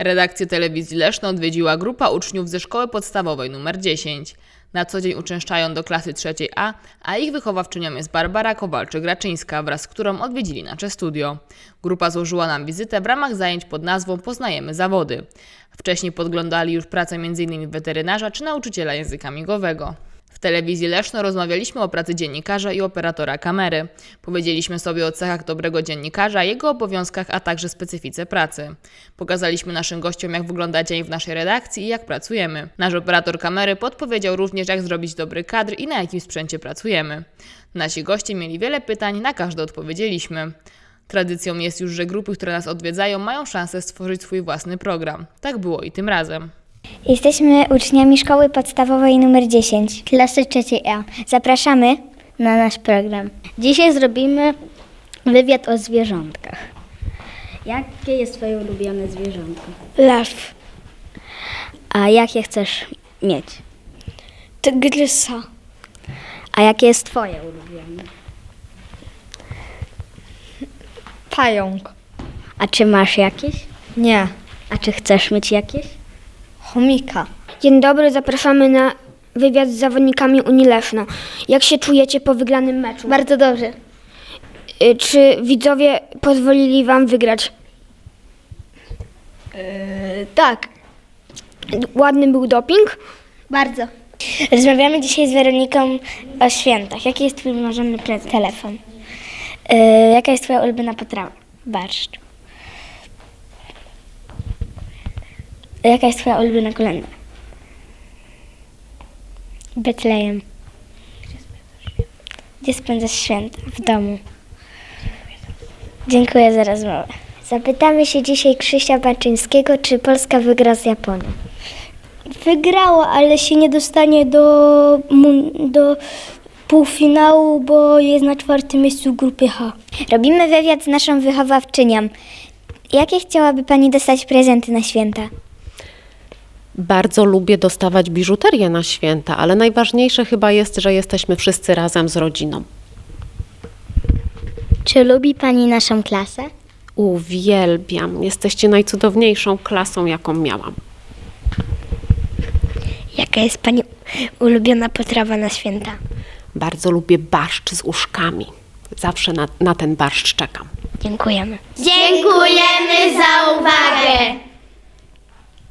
Redakcję telewizji Leszno odwiedziła grupa uczniów ze szkoły podstawowej nr 10. Na co dzień uczęszczają do klasy trzeciej A, a ich wychowawczynią jest Barbara Kowalczyk-Raczyńska, wraz z którą odwiedzili nasze studio. Grupa złożyła nam wizytę w ramach zajęć pod nazwą Poznajemy zawody. Wcześniej podglądali już pracę m.in. weterynarza czy nauczyciela języka migowego. W telewizji Leszno rozmawialiśmy o pracy dziennikarza i operatora kamery. Powiedzieliśmy sobie o cechach dobrego dziennikarza, jego obowiązkach, a także specyfice pracy. Pokazaliśmy naszym gościom, jak wygląda dzień w naszej redakcji i jak pracujemy. Nasz operator kamery podpowiedział również, jak zrobić dobry kadr i na jakim sprzęcie pracujemy. Nasi goście mieli wiele pytań, na każde odpowiedzieliśmy. Tradycją jest już, że grupy, które nas odwiedzają, mają szansę stworzyć swój własny program. Tak było i tym razem. Jesteśmy uczniami szkoły podstawowej nr 10, klasy trzeciej A. Zapraszamy na nasz program. Dzisiaj zrobimy wywiad o zwierzątkach. Jakie jest Twoje ulubione zwierzątko? Lew, A jakie chcesz mieć? tygrysa, A jakie jest Twoje ulubione? pająk. A czy masz jakieś? Nie, A czy chcesz mieć jakieś? Chomika. Dzień dobry, zapraszamy na wywiad z zawodnikami Unii Leszno. Jak się czujecie po wygranym meczu? Bardzo dobrze. Y, Czy widzowie pozwolili wam wygrać? Tak, Ładny był doping? bardzo. Rozmawiamy dzisiaj z Weroniką o świętach. Jaki jest twój wymarzony prezent? Telefon. Yy, jaka jest twoja ulubiona potrawa? Barszcz. Jaka jest twoja ulubiona kolenda? Betlejem. Gdzie spędzasz święta? W domu. Dziękuję za rozmowę. Zapytamy się dzisiaj Krzysia Baczyńskiego, czy Polska wygra z Japonią. Wygrała, ale się nie dostanie do, do półfinału, bo jest na czwartym miejscu grupy H. Robimy wywiad z naszą wychowawczynią. Jakie chciałaby Pani dostać prezenty na święta? Bardzo lubię dostawać biżuterię na święta, ale najważniejsze chyba jest, że jesteśmy wszyscy razem z rodziną. Czy lubi Pani naszą klasę? Uwielbiam. Jesteście najcudowniejszą klasą, jaką miałam. Jaka jest Pani ulubiona potrawa na święta? Bardzo lubię barszcz z uszkami. Zawsze na, na ten barszcz czekam. Dziękujemy. Dziękujemy za uwagę.